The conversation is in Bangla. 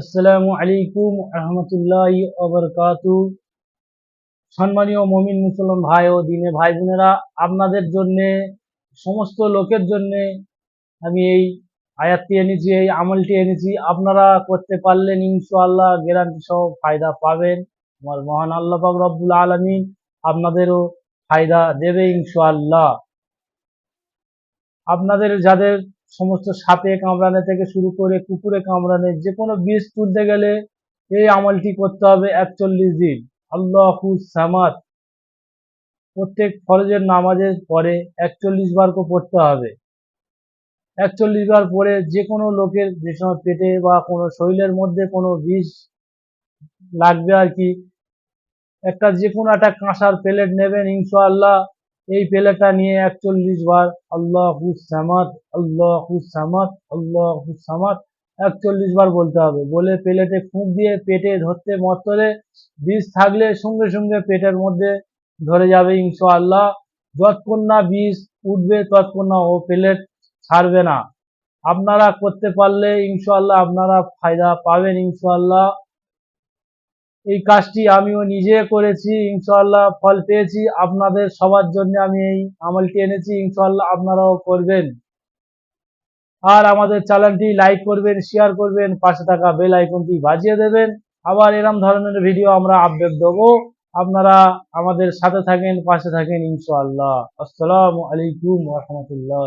আসসালামু আলাইকুম রহমতুল্লাহ ওবরকাতু সম্মানীয় মমিন মুসলমান ভাই ও দিনে ভাই বোনেরা, আপনাদের জন্যে, সমস্ত লোকের জন্যে আমি এই আয়াতটি এনেছি, এই আমলটি এনেছি। আপনারা করতে পারলেন ইনশাআল্লাহ গ্যারান্টি সহ ফায়দা পাবেন। আমার মহান আল্লাহ পাক রব্বুল আলমিন আপনাদেরও ফায়দা দেবে ইনশাআল্লাহ। আপনাদের যাদের সমস্ত সাপে কামড়ানো থেকে শুরু করে কুকুরে কামড়ানো যে কোনো বিষ তুলতে গেলে এই আমলটি করতে হবে একচল্লিশ দিন। আল্লাহু সামাদ। প্রত্যেক ফরজের নামাজের পরে একচল্লিশ বার পড়তে হবে। একচল্লিশ বার পরে যে কোনো লোকের যে সময় পেটে বা কোনো শরীরের মধ্যে কোনো বিষ লাগবে আর কি, একটা যে কোনো একটা কাঁসার প্লেট নেবেন ইনশাআল্লাহ। এই প্লেটটা নিয়ে একচল্লিশ বার আল্লাহু সামাদ আল্লাহু সামাদ আল্লাহু সামাদ, একচল্লিশ বার বলতে হবে। বলে প্লেটে ফুঁক দিয়ে পেটে ধরতে মতরে বিষ থাকলে সঙ্গে সঙ্গে পেটের মধ্যে ধরে যাবে ইনশাআল্লাহ। যতক্ষণ না বিষ উঠবে ততক্ষণ ও প্লেট ছাড়বে না। আপনারা করতে পারলে ইনশাআল্লাহ আপনারা ফায়দা পাবেন ইনশাআল্লাহ। এই কাজটি আমিও নিজে করেছি, ইনশাআল্লাহ ফল পেয়েছি। আপনাদের সবার জন্য আমি এই আমলটি এনেছি, ইনশাআল্লাহ আপনারাও করবেন। আর আমাদের চ্যানেলটি লাইক করবেন, শেয়ার করবেন, পাশে থাকা বেল আইকনটি বাজিয়ে দেবেন। আবার এরম ধরনের ভিডিও আমরা আপডেট দেবো। আপনারা আমাদের সাথে থাকেন, পাশে থাকেন, ইনশাআল্লাহ। আসসালামু আলাইকুম রহমতুল্লাহ